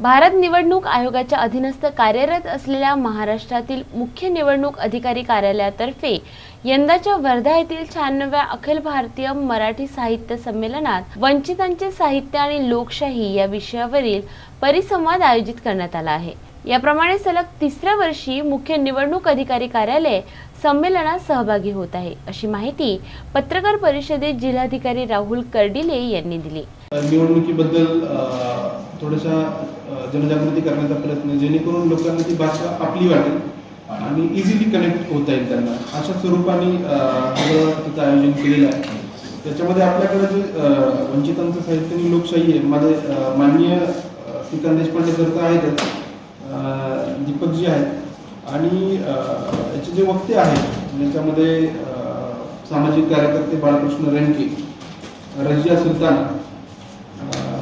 भारत निवडणूक आयोगाच्या अधीनस्थ कार्यरत असलेल्या महाराष्ट्रातील मुख्य निवडणूक अधिकारी कार्यालयातर्फे यंदाच्या वर्धा येथील शहाण्णव्या अखिल भारतीय मराठी साहित्य संमेलनात वंचितांचे साहित्य आणि लोकशाही या विषयावरील परिसंवाद आयोजित करण्यात आला आहे. याप्रमाणे सलग तिसऱ्या वर्षी मुख्य निवडणूक अधिकारी कार्यालय संमेलनात सहभागी होत आहे अशी माहिती पत्रकार परिषदेत जिल्हाधिकारी राहुल कर्डिले यांनी दिली. निवडणुकीबद्दल थोडासा थोड्याशा जनजागृती करण्याचा प्रयत्न जेणेकरून लोकांना ती भाषा आपली वाटेल आणि इझिली कनेक्ट होता येईल त्यांना. अशा स्वरूपाने त्याचं आयोजन केलेलं आहे. त्याच्यामध्ये आपल्याकडे जे वंचितांचं साहित्य आणि लोकशाही आहे माझे माननीय श्रीकांत देशपांडे सर तर आहेतच दीपकजी आहेत. आणि याचे जे वक्ते आहेत याच्यामध्ये सामाजिक कार्यकर्ते बाळकृष्ण रेणके रजिया सुलताना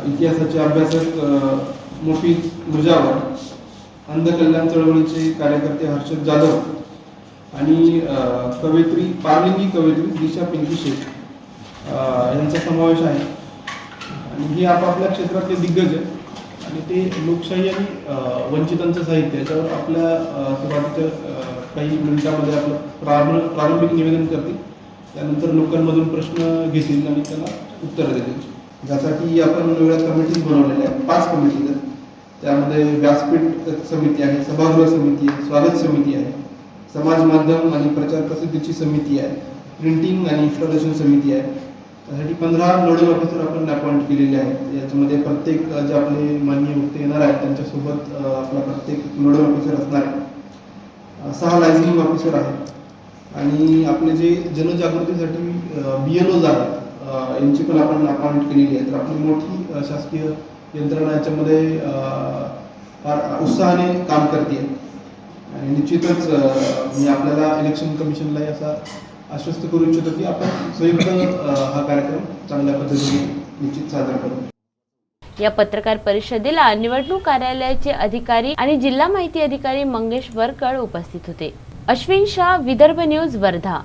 इतिहासाचे अभ्यासक अ, मुजावर अंधकल्याण चळवळीचे कार्यकर्ते हर्षद जाधव आणि कवयित्री पार्लिंगी कवयित्री दिशा पिंकी शेख यांचा समावेश आहे. आणि हे आपापल्या क्षेत्रातले दिग्गज आहेत. आणि ते लोकशाही आणि वंचितांचं साहित्य याच्यावर आपल्या सुरुवातीच्या काही मिनिटांमध्ये आपलं प्रारंभ प्रारंभिक निवेदन करतील. त्यानंतर लोकांमधून प्रश्न घेतील आणि त्याला उत्तर देतील. ज्यासाठी आपण वेगळ्या कमिटीज बनवलेल्या आहेत. पाच कमिटीज आहेत. त्यामध्ये व्यासपीठ समिती आहे सभागृह समिती आहे स्वागत समिती आहे समाज माध्यम आणि प्रचार प्रसिद्धीची समिती आहे प्रिंटिंग आणि इन्स्टॉलेशन समिती आहे. त्यासाठी पंधरा नोडल ऑफिसर आपण अपॉइंट केलेले आहेत. याच्यामध्ये प्रत्येक जे आपले माननीय वक्ते येणार आहेत त्यांच्यासोबत आपला प्रत्येक नोडल ऑफिसर असणार आहे सहा लायझनिंग ऑफिसर आहेत. आणि आपले जे जनजागृतीसाठी बी एन ओज आहेत यांची पण आपण अपॉइंट केलेली आहे. तर आपली मोठी शासकीय यंत्रणा याच्यामध्ये फार उत्साहाने काम करते. आणि निश्चितच मी आपल्याला इलेक्शन कमिशनलाही असा आश्वस्त करू इच्छितो की आपण संयुक्त हा कार्यक्रम चांगल्या पद्धतीने निश्चित साजरा करू. या पत्रकार परिषदेला निवडणूक कार्यालयाचे अधिकारी आणि जिल्हा माहिती अधिकारी मंगेश वरकळ उपस्थित होते. अश्विन शाह विदर्भ न्यूज वर्धा.